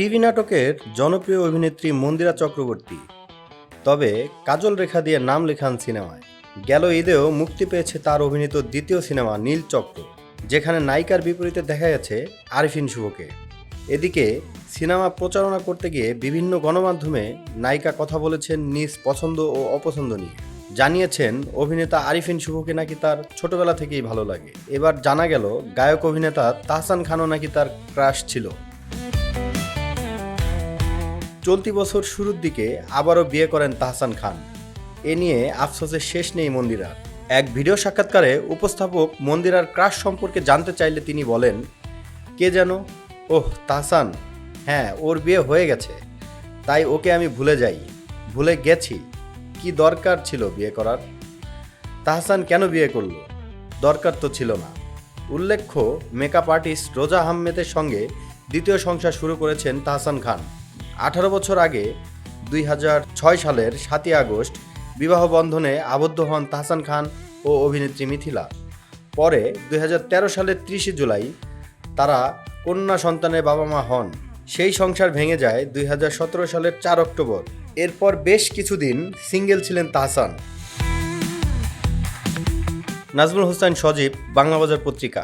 TV নাটকের জনপ্রিয় অভিনেত্রী মন্দিরা চক্রবর্তী। তবে কাজল রেখা দিয়ে নাম লেখান সিনেমায়। গেল ঈদেও মুক্তি পেয়েছে তার অভিনীত দ্বিতীয় সিনেমা নীল চক্র, যেখানে নায়িকার বিপরীতে দেখা গেছে আরিফিন শুভকে। এদিকে সিনেমা প্রচারণা করতে গিয়ে বিভিন্ন গণমাধ্যমে নায়িকা কথা বলেছেন নিজ পছন্দ ও অপছন্দ নিয়ে। জানিয়েছেন, অভিনেতা আরিফিন শুভকে নাকি তার ছোটবেলা থেকেই ভালো লাগে। এবার জানা গেল, গায়ক অভিনেতা তাহসান খানও নাকি তার ক্রাশ ছিল। চলতি বছর শুরুর দিকে আবারও বিয়ে করেন তাহসান খান। এ নিয়ে আফসোসের শেষ নেই মন্দিরার এক ভিডিও সাক্ষাৎকারে উপস্থাপক মন্দিরার ক্রাশ সম্পর্কে জানতে চাইলে তিনি বলেন, কে যেন? ওহ, তাহসান। হ্যাঁ ওর বিয়ে হয়ে গেছে। তাই ওকে আমি ভুলে যাই। ভুলে গেছি। কি দরকার ছিল বিয়ে করার? তাহসান কেন বিয়ে করল? দরকার তো ছিল না। উল্লেখ্য, মেকআপ আর্টিস্ট রোজা আহমেদের সঙ্গে দ্বিতীয় সংসার শুরু করেছেন তাহসান খান। আঠারো বছর আগে, দুই সালের সাতই আগস্ট, বিবাহ বন্ধনে আবদ্ধ হন তাহসান খান ও অভিনেত্রী মিথিলা। পরে দুই হাজার তেরো সালের ত্রিশে জুলাই তারা কন্যা সন্তানের বাবা মা হন। সেই সংসার ভেঙে যায় দুই হাজার সতেরো সালের চার অক্টোবর। এরপর বেশ কিছুদিন সিঙ্গেল ছিলেন তাহসান। নাজমুল হোসেন সজীব বাংলাবাজার পত্রিকা।